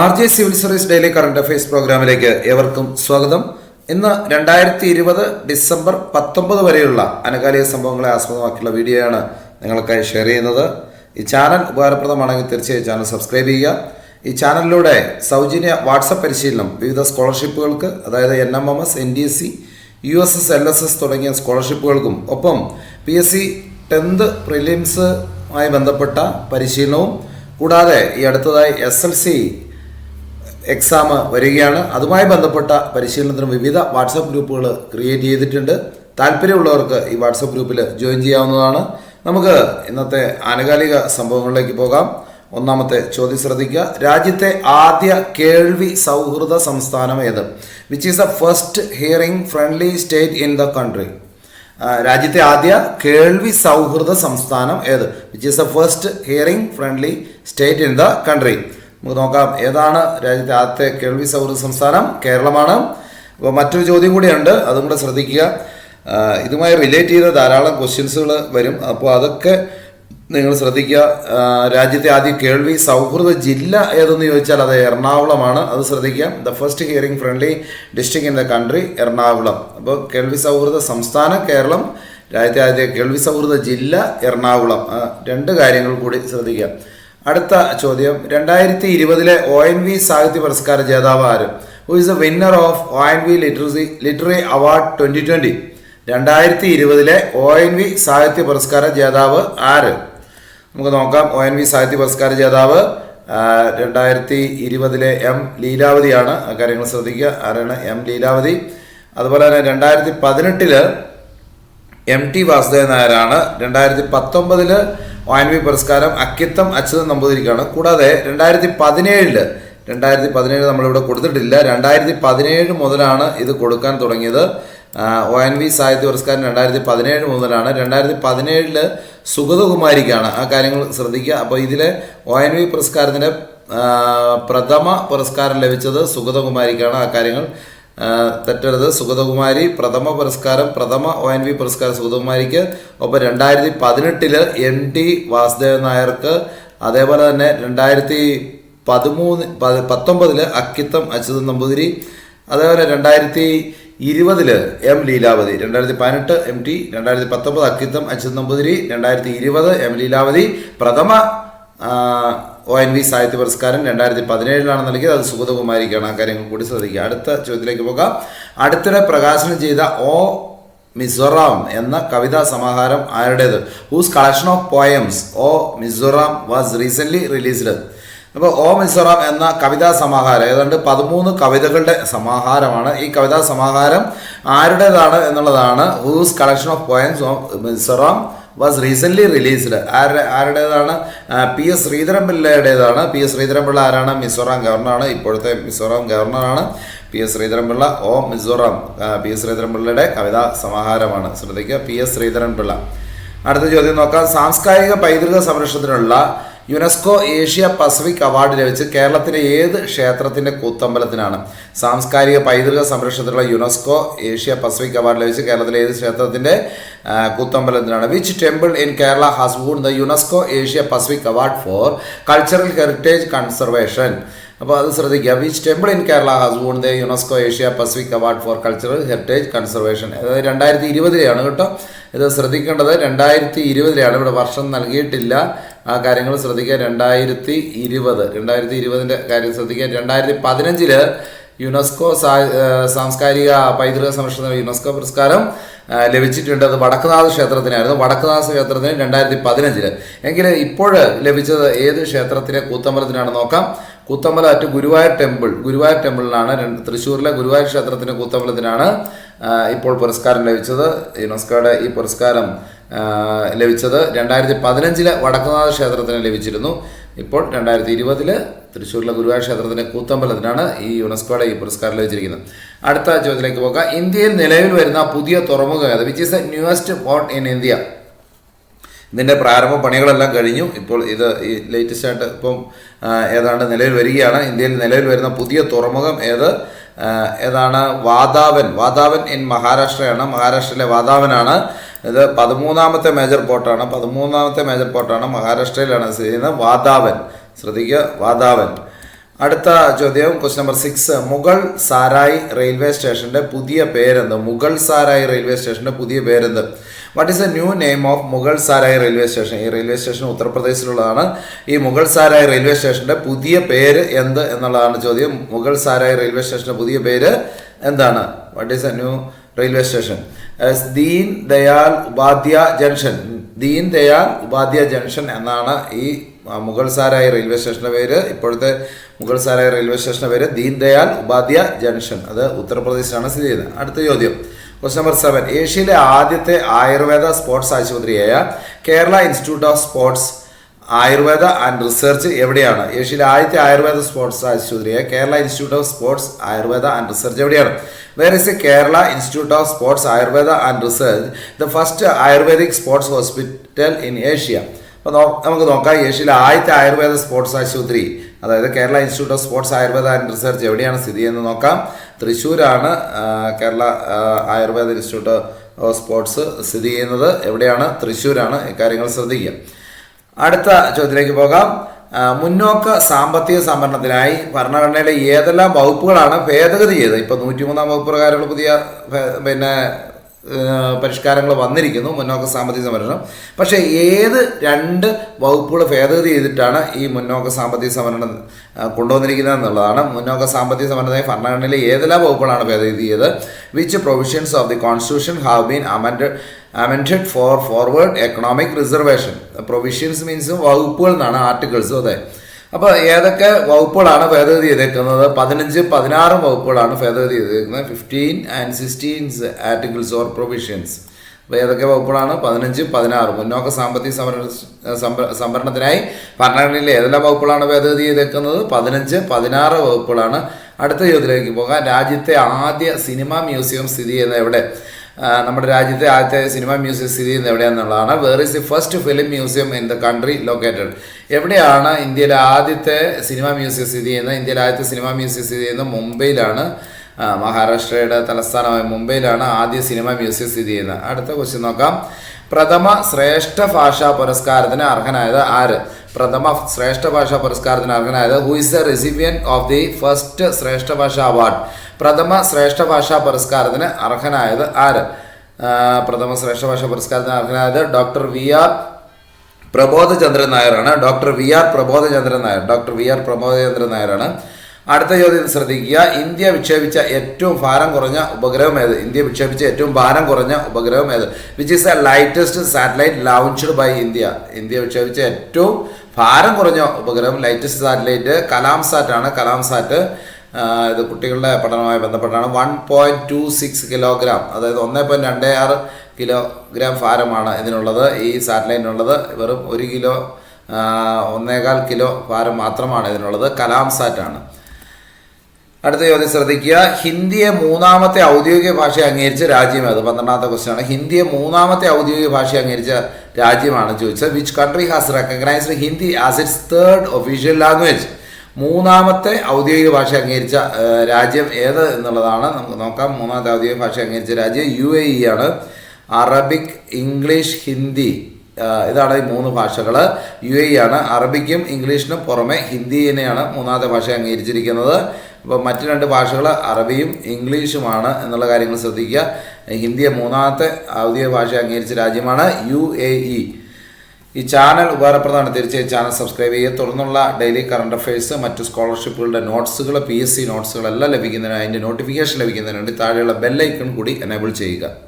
R J civil service daily current affairs പ്രോഗ്രാമിലേക്ക് ഏവർക്കും സ്വാഗതം. ഇന്ന് രണ്ടായിരത്തി ഇരുപത് ഡിസംബർ പത്തൊമ്പത് വരെയുള്ള അനകാലിക സംഭവങ്ങളെ ആസ്പദമാക്കിയുള്ള വീഡിയോയാണ് നിങ്ങൾക്കായി ഷെയർ ചെയ്യുന്നത്. ഈ ചാനൽ ഉപകാരപ്രദമാണെങ്കിൽ തീർച്ചയായും ചാനൽ സബ്സ്ക്രൈബ് ചെയ്യുക. ഈ ചാനലിലൂടെ സൗജന്യ വാട്സപ്പ് പരിശീലനം വിവിധ സ്കോളർഷിപ്പുകൾക്ക് അതായത് N M M S N D S C U S S L S S തുടങ്ങിയ സ്കോളർഷിപ്പുകൾക്കും ഒപ്പം പി എസ് സി ടെൻത്ത് പ്രിലിംസുമായി ബന്ധപ്പെട്ട പരിശീലനവും കൂടാതെ ഈ അടുത്തതായി എസ് എൽ സി എക്സാം വരികയാണ്. അതുമായി ബന്ധപ്പെട്ട പരിശീലനത്തിന് വിവിധ വാട്സപ്പ് ഗ്രൂപ്പുകൾ ക്രിയേറ്റ് ചെയ്തിട്ടുണ്ട്. താല്പര്യമുള്ളവർക്ക് ഈ വാട്സപ്പ് ഗ്രൂപ്പിൽ ജോയിൻ ചെയ്യാവുന്നതാണ്. നമുക്ക് ഇന്നത്തെ ആനുകാലിക സംഭവങ്ങളിലേക്ക് പോകാം. ഒന്നാമത്തെ ചോദ്യം ശ്രദ്ധിക്കുക. രാജ്യത്തെ ആദ്യ കേൾവി സൗഹൃദ സംസ്ഥാനം ഏത്? Which is the first hearing friendly state in the country രാജ്യത്തെ ആദ്യ കേൾവി സൗഹൃദ സംസ്ഥാനം ഏത്? Which is the first hearing friendly state in the country നമുക്ക് നോക്കാം. ഏതാണ് രാജ്യത്തെ ആദ്യത്തെ കേൾവി സൗഹൃദ സംസ്ഥാനം? കേരളമാണ്. അപ്പോൾ മറ്റൊരു ചോദ്യം കൂടിയുണ്ട്. അതും കൂടെ ശ്രദ്ധിക്കുക. ഇതുമായി റിലേറ്റ് ചെയ്ത ധാരാളം ക്വസ്റ്റ്യൻസുകൾ വരും. അപ്പോൾ അതൊക്കെ നിങ്ങൾ ശ്രദ്ധിക്കുക. രാജ്യത്തെ ആദ്യ കേൾവി സൗഹൃദ ജില്ല ഏതെന്ന് ചോദിച്ചാൽ അത് എറണാകുളമാണ്. അത് ശ്രദ്ധിക്കുക. The first hearing friendly district in the country Ernakulam. അപ്പോൾ കേൾവി സൗഹൃദ സംസ്ഥാനം കേരളം രാജ്യത്തെ ആദ്യ കേൾവി സൗഹൃദ ജില്ല എറണാകുളം. രണ്ട് കാര്യങ്ങൾ കൂടി ശ്രദ്ധിക്കുക. അടുത്ത ചോദ്യം. രണ്ടായിരത്തി ഇരുപതിലെ ഒ എൻ വി സാഹിത്യ പുരസ്കാര ജേതാവ് ആര്? Who is the winner of O N V literacy literary award twenty twenty രണ്ടായിരത്തി ഇരുപതിലെ ഒ എൻ വി സാഹിത്യ പുരസ്കാര ജേതാവ് ആര്? നമുക്ക് നോക്കാം. ഒ എൻ വി സാഹിത്യ പുരസ്കാര ജേതാവ് രണ്ടായിരത്തി ഇരുപതിലെ എം ലീലാവതിയാണ്. ആ കാര്യങ്ങൾ ശ്രദ്ധിക്കുക. ആരാണ് എം ലീലാവതി? അതുപോലെ തന്നെ രണ്ടായിരത്തി പതിനെട്ടിൽ എം ടി വാസുദേവൻ നായരാണ്. രണ്ടായിരത്തി പത്തൊമ്പതിൽ ഒ പുരസ്കാരം അക്കിത്തം അച്യുതൻ നമ്പൂതിരിക്കാണ്. കൂടാതെ രണ്ടായിരത്തി പതിനേഴിൽ രണ്ടായിരത്തി പതിനേഴ് നമ്മളിവിടെ കൊടുത്തിട്ടില്ല. രണ്ടായിരത്തി പതിനേഴ് മുതലാണ് ഇത് കൊടുക്കാൻ തുടങ്ങിയത്. ഒ എൻ വി സാഹിത്യ പുരസ്കാരം രണ്ടായിരത്തി പതിനേഴ് മുതലാണ്. രണ്ടായിരത്തി പതിനേഴിൽ സുഗതകുമാരിക്കാണ് ആ കാര്യങ്ങൾ ശ്രദ്ധിക്കുക. അപ്പോൾ ഇതിലെ ഒ എൻ വി പുരസ്കാരത്തിന്റെ പ്രഥമ പുരസ്കാരം ലഭിച്ചത് സുഗതകുമാരിക്കാണ് ആ കാര്യങ്ങൾ. തെറ്റരുത് സുഗതകുമാരി പ്രഥമ പുരസ്കാരം പ്രഥമ ഒ എൻ വി പുരസ്കാരം സുഗതകുമാരിക്ക്. ഒപ്പം രണ്ടായിരത്തി പതിനെട്ടിൽ എം ടി വാസുദേവൻ നായർക്ക്. അതേപോലെ തന്നെ രണ്ടായിരത്തി പതിമൂന്ന് പത്തൊമ്പതിൽ അക്കിത്തം അച്യുതൻ നമ്പൂതിരി. അതേപോലെ രണ്ടായിരത്തി ഇരുപതിൽ എം ലീലാവതി. രണ്ടായിരത്തി പതിനെട്ട് എം ടി രണ്ടായിരത്തി പത്തൊമ്പത് അക്കിത്തം അച്യുതൻ നമ്പൂതിരി. രണ്ടായിരത്തി ഇരുപത് എം ലീലാവതി. പ്രഥമ ഒ എൻ വി സാഹിത്യ പുരസ്കാരം രണ്ടായിരത്തി പതിനേഴിലാണ് നൽകിയത്. അത് സുഗതകുമാരിക്കാണ്. ആ കാര്യങ്ങൾ കൂടി ശ്രദ്ധിക്കുക. അടുത്ത ചോദ്യത്തിലേക്ക് പോകാം. അടുത്തിടെ പ്രകാശനം ചെയ്ത ഓ മിസോറാം എന്ന കവിതാ സമാഹാരം ആരുടേത്? Whose collection of poems O Mizoram was recently released അപ്പോൾ ഓ മിസോറാം എന്ന കവിതാ സമാഹാരം ഏതാണ്ട് പതിമൂന്ന് കവിതകളുടെ സമാഹാരമാണ്. ഈ കവിതാ സമാഹാരം ആരുടേതാണ് എന്നുള്ളതാണ്. Whose collection of poems of Mizoram was recently released ആരുടെ ആരുടേതാണ്? പി എസ് ശ്രീധരൻപിള്ളയുടേതാണ്. പി എസ് ശ്രീധരൻപിള്ള ആരാണ്? മിസോറാം ഗവർണറാണ്. ഇപ്പോഴത്തെ Mizoram ഗവർണറാണ് P S Sreedharan Pillai O Mizoram. P S ശ്രീധരൻപിള്ളയുടെ കവിതാ സമാഹാരമാണ്. ശ്രദ്ധിക്കുക പി എസ് ശ്രീധരൻപിള്ള. അടുത്ത ചോദ്യം നോക്കാം. സാംസ്കാരിക പൈതൃക സംരക്ഷണത്തിനുള്ള യുനെസ്കോ ഏഷ്യ പസഫിക് അവാർഡ് ലഭിച്ച് കേരളത്തിലെ ഏത് ക്ഷേത്രത്തിന്റെ കൂത്തമ്പലത്തിനാണ്? സാംസ്കാരിക പൈതൃക സംരക്ഷണത്തിലുള്ള യുനെസ്കോ ഏഷ്യ പസഫിക് അവാർഡ് ലഭിച്ച് കേരളത്തിലെ ഏത് ക്ഷേത്രത്തിന്റെ കൂത്തമ്പലത്തിനാണ്? Which temple in Kerala has won the UNESCO Asia Pacific award for cultural heritage conservation അപ്പോൾ അത് ശ്രദ്ധിക്കുക. Which temple in Kerala has won the UNESCO Asia Pacific award for cultural heritage conservation അതായത് രണ്ടായിരത്തി ഇരുപതിലെയാണ് കേട്ടോ. ഇത് ശ്രദ്ധിക്കേണ്ടത്. രണ്ടായിരത്തി ഇരുപതിലെയാണ് ഇവിടെ വർഷം നൽകിയിട്ടില്ല. ആ കാര്യങ്ങൾ ശ്രദ്ധിക്കുക. രണ്ടായിരത്തി ഇരുപത് രണ്ടായിരത്തി ഇരുപതിന്റെ കാര്യം ശ്രദ്ധിക്കുക. രണ്ടായിരത്തി പതിനഞ്ചിൽ യുനെസ്കോ സാംസ്കാരിക പൈതൃക സംരക്ഷണ യുനെസ്കോ പുരസ്കാരം ലഭിച്ചിട്ടുണ്ട്. അത് വടക്കുനാഥ ക്ഷേത്രത്തിനായിരുന്നു. വടക്കുനാഥ ക്ഷേത്രത്തിന് രണ്ടായിരത്തി പതിനഞ്ചിൽ. എങ്കിൽ ഇപ്പോൾ ലഭിച്ചത് ഏത് ക്ഷേത്രത്തിലെ കൂത്തമ്പലത്തിനാണ് നോക്കാം. കൂത്തമ്പല അറ്റ് ഗുരുവായൂർ ടെമ്പിൾ ഗുരുവായൂർ ടെമ്പിളിലാണ് തൃശ്ശൂരിലെ ഗുരുവായൂർ ക്ഷേത്രത്തിന്റെ കൂത്തമ്പലത്തിനാണ് ഇപ്പോൾ പുരസ്കാരം ലഭിച്ചത്. യുനെസ്കോയുടെ ഈ പുരസ്കാരം ലഭിച്ചത് രണ്ടായിരത്തി പതിനഞ്ചിലെ വടക്കുനാഥ ക്ഷേത്രത്തിന് ലഭിച്ചിരുന്നു. ഇപ്പോൾ രണ്ടായിരത്തി ഇരുപതിൽ തൃശ്ശൂരിലെ ഗുരുവായൂർ ക്ഷേത്രത്തിന്റെ കൂത്തമ്പലത്തിനാണ് ഈ യുനെസ്കോയുടെ ഈ പുരസ്കാരം ലഭിച്ചിരിക്കുന്നത്. അടുത്ത ചോദ്യത്തിലേക്ക് പോകാം. ഇന്ത്യയിൽ നിലവിൽ വരുന്ന പുതിയ തുറമുഖ ഏത്? Which is the newest port in India ഇതിന്റെ പ്രാരംഭ പണികളെല്ലാം കഴിഞ്ഞു. ഇപ്പോൾ ഇത് ഈ ലേറ്റസ്റ്റ് ആയിട്ട് ഇപ്പം ഏതാണ്ട് നിലവിൽ വരികയാണ്. ഇന്ത്യയിൽ നിലവിൽ വരുന്ന പുതിയ തുറമുഖം ഏത്? ഏതാണ്? വാതാവൻ വാതാവൻ ഇൻ മഹാരാഷ്ട്രയാണ്. മഹാരാഷ്ട്രയിലെ വാതാവനാണ് ഇത് പതിമൂന്നാമത്തെ മേജർ പോർട്ടാണ് പതിമൂന്നാമത്തെ മേജർ പോർട്ടാണ് മഹാരാഷ്ട്രയിലാണ് സ്ഥിതി ചെയ്യുന്നത്. വാതാവൻ ശ്രദ്ധിക്കുക. വാതാവൻ അടുത്ത ചോദ്യം question number six Mughal Sarai railway സ്റ്റേഷന്റെ പുതിയ പേരെന്ത്? മുഗൾ സാരായി റെയിൽവേ സ്റ്റേഷന്റെ പുതിയ പേരെന്ത്? What is a new name of Mughal Sarai railway station? ഈ റെയിൽവേ സ്റ്റേഷൻ ഉത്തർപ്രദേശിലുള്ളതാണ്. ഈ മുഗൾ സാരായി റെയിൽവേ സ്റ്റേഷന്റെ പുതിയ പേര് എന്ത് എന്നുള്ളതാണ് ചോദ്യം. മുഗൾ സാരായി റെയിൽവേ സ്റ്റേഷന്റെ പുതിയ പേര് എന്താണ്? What is a new railway station Deen Dayal Upadhyay junction Deen Dayal Upadhyay junction എന്നാണ് ഈ മുഗൾ സാരായി റെയിൽവേ സ്റ്റേഷന്റെ പേര് ഇപ്പോഴത്തെ മുഗൾ സാരായി റെയിൽവേ സ്റ്റേഷന്റെ പേര് ദീൻ ദയാൽ ഉപാധ്യ ജംഗ്ഷൻ. അത് ഉത്തർപ്രദേശിലാണ് സ്ഥിതി ചെയ്യുന്നത്. അടുത്ത ചോദ്യം. ക്വസ്റ്റ് നമ്പർ സെവൻ ഏഷ്യയിലെ ആദ്യത്തെ Ayurveda sports ആശുപത്രിയായ Kerala institute of sports Ayurveda and research എവിടെയാണ്? ഏഷ്യയിലെ ആദ്യത്തെ Ayurveda sports ആശുപത്രിയായ Kerala institute of sports Ayurveda and research എവിടെയാണ്? Where is a Kerala institute of sports Ayurveda and research the first ayurvedic sports hospital in Asia അപ്പോൾ നമുക്ക് നോക്കാം. ഏഷ്യയിലെ ആദ്യത്തെ Ayurveda sports ആശുപത്രി അതായത് Kerala institute of sports Ayurveda and research എവിടെയാണ് സ്ഥിതി ചെയ്യുന്നത് നോക്കാം. തൃശ്ശൂരാണ് Kerala Ayurveda institute of sports സ്ഥിതി ചെയ്യുന്നത്. എവിടെയാണ്? തൃശ്ശൂരാണ്. ഇക്കാര്യങ്ങൾ ശ്രദ്ധിക്കുക. അടുത്ത ചോദ്യത്തിലേക്ക് പോകാം. മുന്നോക്ക സാമ്പത്തിക സംവരണത്തിനായി ഭരണഘടനയിലെ ഏതെല്ലാം വകുപ്പുകളാണ് ഭേദഗതി ചെയ്തത്? ഇപ്പോൾ നൂറ്റിമൂന്നാം വകുപ്പ് പ്രകാരമുള്ള പുതിയ പിന്നെ പരിഷ്കാരങ്ങൾ വന്നിരിക്കുന്നു മുന്നോക്ക സാമ്പത്തിക സംവരണം. പക്ഷേ ഏത് രണ്ട് വകുപ്പുകൾ ഭേദഗതി ചെയ്തിട്ടാണ് ഈ മുന്നോക്ക സാമ്പത്തിക സംവരണം കൊണ്ടുവന്നിരിക്കുന്നത് എന്നുള്ളതാണ് മുന്നോക്ക സാമ്പത്തിക സംവരണത്തെ ഭരണഘടനയിലെ ഏതെല്ലാം വകുപ്പുകളാണ് ഭേദഗതി ചെയ്തത്? Which provisions of the constitution have been amend amended for forward economic reservation provisions means വകുപ്പുകൾ എന്നാണ് ആർട്ടിക്കിൾസും അതെ. അപ്പോൾ ഏതൊക്കെ വകുപ്പുകളാണ് ഭേദഗതി ചെയ്തേക്കുന്നത്? പതിനഞ്ച് പതിനാറും വകുപ്പുകളാണ് ഭേദഗതി ചെയ്തേക്കുന്നത്. Fifteen and sixteens articles or provisions അപ്പോൾ ഏതൊക്കെ വകുപ്പുകളാണ്? പതിനഞ്ച് പതിനാറ്. മുന്നോക്ക സാമ്പത്തിക സംവരണ സംവരണത്തിനായി ഭരണഘടനയിലെ ഏതെല്ലാം വകുപ്പുകളാണ് ഭേദഗതി ചെയ്തേക്കുന്നത്? പതിനഞ്ച് പതിനാറ് വകുപ്പുകളാണ് അടുത്ത ചോദ്യത്തിലേക്ക് പോകാം. രാജ്യത്തെ ആദ്യ സിനിമ മ്യൂസിയം സ്ഥിതി ചെയ്യുന്നത് എവിടെ? നമ്മുടെ രാജ്യത്തെ ആദ്യത്തെ സിനിമ മ്യൂസിയം സ്ഥിതി ചെയ്യുന്നത് എവിടെയാണെന്നുള്ളതാണ്. Where is the first film museum in the country located എവിടെയാണ് ഇന്ത്യയിലെ ആദ്യത്തെ സിനിമ മ്യൂസിയം സ്ഥിതി ചെയ്യുന്നത്? ഇന്ത്യയിലെ ആദ്യത്തെ സിനിമ മ്യൂസിയം സ്ഥിതി ചെയ്യുന്നത് മുംബൈയിലാണ്. മഹാരാഷ്ട്രയുടെ തലസ്ഥാനമായ മുംബൈയിലാണ് ആദ്യ സിനിമ മ്യൂസിയം സ്ഥിതി ചെയ്യുന്നത്. അടുത്ത ക്വസ്റ്റ്യൻ നോക്കാം. പ്രഥമ ശ്രേഷ്ഠ ഭാഷാ പുരസ്കാരത്തിന് അർഹനായത് ആര്? പ്രഥമ ശ്രേഷ്ഠ ഭാഷാ പുരസ്കാരത്തിന് അർഹനായത് who is the recipient of the first ശ്രേഷ്ഠ ഭാഷാ അവാർഡ് പ്രഥമ ശ്രേഷ്ഠ ഭാഷാ പുരസ്കാരത്തിന് അർഹനായത് ആര്? പ്രഥമ ശ്രേഷ്ഠ ഭാഷാ പുരസ്കാരത്തിന് അർഹനായത് ഡോക്ടർ വി ആർ പ്രബോധചന്ദ്രൻ നായരാണ്. Doctor V R Prabodhachandran Nair. Doctor V R Prabodhachandran നായരാണ്. അടുത്ത ചോദ്യം ശ്രദ്ധിക്കുക. ഇന്ത്യ വിക്ഷേപിച്ച ഏറ്റവും ഭാരം കുറഞ്ഞ ഉപഗ്രഹം ഏത്? ഇന്ത്യ വിക്ഷേപിച്ച ഏറ്റവും ഭാരം കുറഞ്ഞ ഉപഗ്രഹം ഏത്? Which is a lightest satellite launched by India. India വിക്ഷേപിച്ച ഏറ്റവും ഭാരം കുറഞ്ഞ ഉപഗ്രഹം ലൈറ്റസ്റ്റ് സാറ്റലൈറ്റ് കലാം സാറ്റ് ആണ്. കലാം സാറ്റ് ഇത് കുട്ടികളുടെ പഠനവുമായി ബന്ധപ്പെട്ടാണ്. One point two six kilogram അതായത് ഒന്നേ പോയിന്റ് രണ്ട് ആറ് കിലോഗ്രാം ഭാരമാണ് ഇതിനുള്ളത്. ഈ സാറ്റലൈറ്റിനുള്ളത് വെറും ഒരു കിലോ ഒന്നേകാൽ കിലോ ഭാരം മാത്രമാണ് ഇതിനുള്ളത്. കലാം സാറ്റാണ് അടുത്ത ചോദ്യം ശ്രദ്ധിക്കുക. ഹിന്ദിയെ മൂന്നാമത്തെ ഔദ്യോഗിക ഭാഷ അംഗീകരിച്ച രാജ്യം അത് പന്ത്രണ്ടാമത്തെ ക്വസ്റ്റ്യൻ ആണ്. ഹിന്ദിയെ മൂന്നാമത്തെ ഔദ്യോഗിക ഭാഷ അംഗീകരിച്ച രാജ്യമാണ് ചോദിച്ചത്. Which country has recognised Hindi as its third official language മൂന്നാമത്തെ ഔദ്യോഗിക ഭാഷ അംഗീകരിച്ച രാജ്യം ഏത് എന്നുള്ളതാണ്. നമുക്ക് നോക്കാം. മൂന്നാമത്തെ ഔദ്യോഗിക ഭാഷ അംഗീകരിച്ച രാജ്യം യു എ ഇ ആണ്. അറബിക് ഇംഗ്ലീഷ് ഹിന്ദി ഇതാണ് ഈ മൂന്ന് ഭാഷകൾ യു എ ആണ്. അറബിക്കും ഇംഗ്ലീഷിനും പുറമെ ഹിന്ദിനെയാണ് മൂന്നാമത്തെ ഭാഷ അംഗീകരിച്ചിരിക്കുന്നത്. അപ്പോൾ മറ്റു രണ്ട് ഭാഷകൾ അറബിയും ഇംഗ്ലീഷുമാണ് എന്നുള്ള കാര്യങ്ങൾ ശ്രദ്ധിക്കുക. ഹിന്ദിയെ മൂന്നാമത്തെ ഔദ്യോഗിക ഭാഷ അംഗീകരിച്ച രാജ്യമാണ് യു എ ഇ. ഈ ചാനൽ ഉപകാരപ്രദമാണ്. തീർച്ചയായും ചാനൽ സബ്സ്ക്രൈബ് ചെയ്യുക. തുടർന്നുള്ള ഡെയിലി കറണ്ട് അഫയേഴ്സ് മറ്റ് സ്കോളർഷിപ്പുകളുടെ നോട്ട്സുകൾ പി എസ് സി നോട്ട്സുകളെല്ലാം ലഭിക്കുന്നതിന് അതിന്റെ നോട്ടിഫിക്കേഷൻ ലഭിക്കുന്നതിന് വേണ്ടി താഴെയുള്ള ബെല്ലൈക്കൺ കൂടി എനേബിൾ ചെയ്യുക.